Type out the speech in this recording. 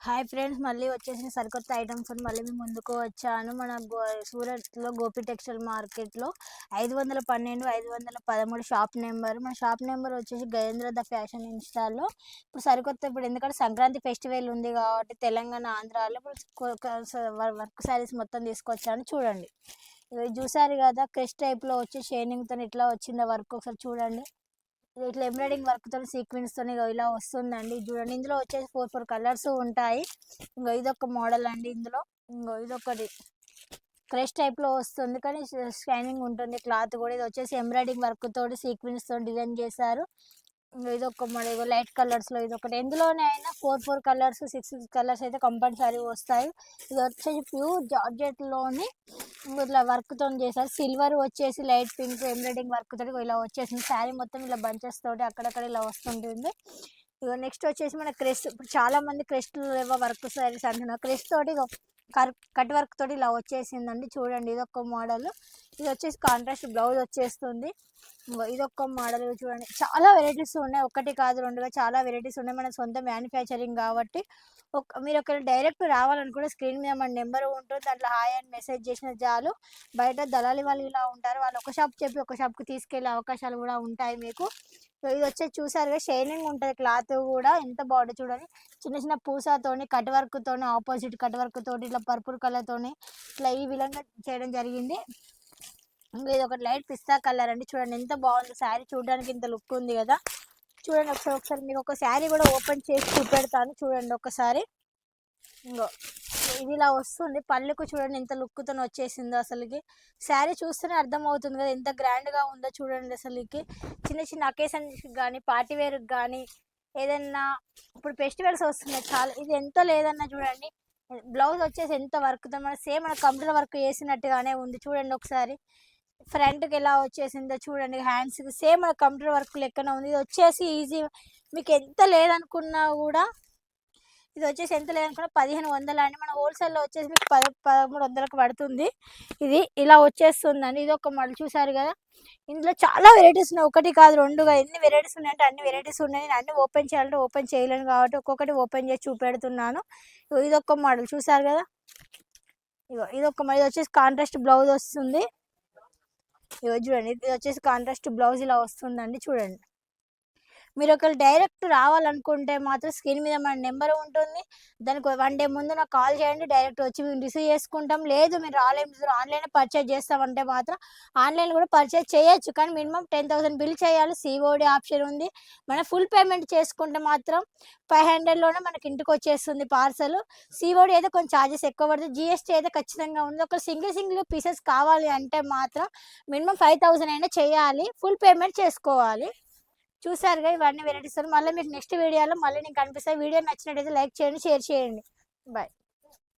Hi friends మళ్ళీ వచ్చేసిన సరికొత్త ఐటమ్స్ మళ్ళీ మేము ముందుకు వచ్చాను. మన గో సూరత్లో గోపి టెక్స్టైల్ మార్కెట్లో ఐదు వందల పన్నెండు ఐదు వందల పదమూడు షాప్ నెంబర్. మన షాప్ నెంబర్ వచ్చేసి గజేంద్ర ద ఫ్యాషన్ ఇన్స్టాల్లో ఇప్పుడు సరికొత్త ఇప్పుడు ఎందుకంటే సంక్రాంతి ఫెస్టివల్ ఉంది కాబట్టి తెలంగాణ ఆంధ్రాలో ఇప్పుడు వర్క్ శారీస్ మొత్తం తీసుకొచ్చాను. చూడండి. ఇవి చూసారు కదా క్రెస్ట్ టైప్లో వచ్చి షైనింగ్తో ఇట్లా వచ్చిందా వర్క్? ఒకసారి చూడండి. ఇట్లా ఎంబ్రాయిడింగ్ వర్క్తో సీక్వెన్స్తో ఇలా వస్తుందండి. చూడండి ఇందులో వచ్చేసి ఫోర్ ఫోర్ కలర్స్ ఉంటాయి. ఇంకో ఇదొక మోడల్ అండి ఇందులో. ఇంకో ఇదొకటి క్రష్ టైప్లో వస్తుంది. కానీ స్కానింగ్ ఉంటుంది. క్లాత్ కూడా. ఇది వచ్చేసి ఎంబ్రాయిడింగ్ వర్క్ తోటి సీక్వెన్స్తో డిజైన్ చేశారు. ఇదొక మోడల్. లైట్ కలర్స్లో ఇది ఒకటి ఎందులోనే అయినా four four colours six six colours అయితే కంపల్సరీ వస్తాయి. ఇది వచ్చేసి ప్యూర్ జార్జెట్లోని ఇట్లా వర్క్తో చేశారు. సిల్వర్ వచ్చేసి లైట్ పింక్ ఎంబ్రాయిడింగ్ వర్క్ తోటి ఇలా వచ్చేసింది. శారీ మొత్తం ఇలా బంచెస్ తోటి అక్కడక్కడ ఇలా వస్తుంటుంది. ఇక నెక్స్ట్ వచ్చేసి మన క్రెస్ట్ ఇప్పుడు చాలా మంది క్రెస్ట్లు ఏవో వర్క్ సారీస్ అంటున్నారు. క్రెస్ట్ తోటి కట్ వర్క్ తోటి ఇలా వచ్చేసిందండి. చూడండి ఇది ఒక మోడల్ ఇది వచ్చేసి కాంట్రాస్ట్ బ్లౌజ్ వచ్చేస్తుంది. ఇది మోడల్ చూడండి. చాలా వెరైటీస్ ఉన్నాయి. ఒకటి కాదు రెండుగా చాలా వెరైటీస్ ఉన్నాయి. మన సొంత మ్యానుఫ్యాక్చరింగ్ కాబట్టి ఒక మీరు ఒకవేళ డైరెక్ట్ రావాలనుకుంటే స్క్రీన్ మీద మన నెంబర్ ఉంటుంది. దాంట్లో హాయ్ అని మెసేజ్ చేసిన చాలు. బయట దళాలి వాళ్ళు ఇలా ఉంటారు. వాళ్ళు ఒక షాప్ చెప్పి ఒక షాప్కి తీసుకెళ్ళే అవకాశాలు కూడా ఉంటాయి మీకు. ఇది వచ్చేసి చూసారుగా షైనింగ్ ఉంటుంది క్లాత్ కూడా ఎంత బాగుంటుంది చూడండి. చిన్న చిన్న పూసాతోని కట్ వర్క్ తోని ఆపోజిట్ కట్ వర్క్ తోటి ఇట్లా పర్పుల్ కలర్ తోని ఇట్లా ఈ విధంగా చేయడం జరిగింది. ఇంకా ఇది ఒకటి లైట్ పిస్తా కలర్ అండి. చూడండి ఎంత బాగుంది శారీ చూడడానికి ఇంత లుక్ ఉంది కదా. చూడండి ఒకసారి ఒకసారి మీకు ఒక శారీ కూడా ఓపెన్ చేసి చూపెడతాను. చూడండి ఒకసారి. ఇంకో ఇది ఇలా వస్తుంది. పళ్ళుకు చూడండి ఎంత లుక్తో వచ్చేసిందో అసలుకి. శారీ చూస్తేనే అర్థమవుతుంది కదా ఎంత గ్రాండ్గా ఉందో చూడండి అసలుకి. చిన్న చిన్న అకేషన్కి కానీ పార్టీ వేర్కి కానీ ఏదన్నా ఇప్పుడు ఫెస్టివల్స్ వస్తున్నాయి చాలా. ఇది ఎంత లేదన్నా చూడండి. బ్లౌజ్ వచ్చేసి ఎంత వర్క్తో మన సేమ్ మన కంప్యూటర్ వర్క్ చేసినట్టుగానే ఉంది. చూడండి ఒకసారి. ఫ్రంట్కి ఎలా వచ్చేసిందో చూడండి. హ్యాండ్స్కి సేమ్ మన కంప్యూటర్ వర్క్ లెక్కన ఉంది. ఇది వచ్చేసి ఈజీ మీకు ఎంత లేదనుకున్నా కూడా ఇది వచ్చేసి ఎంత లేదనుకున్నా పదిహేను వందలు అండి. మన హోల్సేల్లో వచ్చేసి మీకు పద పదమూడు వందలకు పడుతుంది. ఇది ఇలా వచ్చేస్తుందండి. ఇది ఒక మళ్ళీ చూసారు కదా. ఇందులో చాలా వెరైటీస్ ఉన్నాయి. ఒకటి కాదు రెండుగా. ఎన్ని వెరైటీస్ ఉన్నాయంటే అన్ని వెరైటీస్ ఉన్నాయి. నేను అన్ని ఓపెన్ చేయాలంటే ఓపెన్ చేయలేను కాబట్టి ఒక్కొక్కటి ఓపెన్ చేసి చూపెడుతున్నాను. ఇది ఒక మోడల్. చూసారు కదా? ఇగో ఇది ఒక ఇది వచ్చేసి కాంట్రాస్ట్ బ్లౌజ్ వస్తుంది. ఇగో చూడండి. ఇది వచ్చేసి కాంట్రాస్ట్ బ్లౌజ్ ఇలా వస్తుందండి. చూడండి. మీరు ఒకవేళ డైరెక్ట్ రావాలనుకుంటే మాత్రం స్క్రీన్ మీద మన నెంబర్ ఉంటుంది. దానికి వన్ డే ముందు నాకు కాల్ చేయండి. డైరెక్ట్ వచ్చి మేము రిసీవ్ చేసుకుంటాం. లేదు మీరు రాలేదు ఆన్లైన్ పర్చేజ్ చేస్తామంటే మాత్రం ఆన్లైన్ కూడా పర్చేజ్ చేయొచ్చు. కానీ మినిమం టెన్ థౌసండ్ బిల్ చేయాలి. సిఓడి ఆప్షన్ ఉంది. మనం ఫుల్ పేమెంట్ చేసుకుంటే మాత్రం ఫైవ్ హండ్రెడ్లోనే మనకి ఇంటికి వచ్చేస్తుంది పార్సల్. సిఓడి అయితే కొంచెం ఛార్జెస్ ఎక్కువ పడుతుంది. జిఎస్టీ అయితే ఖచ్చితంగా ఉంది. ఒక సింగిల్ సింగిల్ పీసెస్ కావాలి అంటే మాత్రం మినిమం ఫైవ్ థౌసండ్ అయినా చేయాలి. ఫుల్ పేమెంట్ చేసుకోవాలి. చూసారుగా ఇవన్నీ వెరైటీస్ మళ్ళీ మీకు నెక్స్ట్ వీడియోలో మళ్ళీ నేను కనిపిస్తాను. వీడియో నచ్చినట్టయితే లైక్ చేయండి షేర్ చేయండి. బాయ్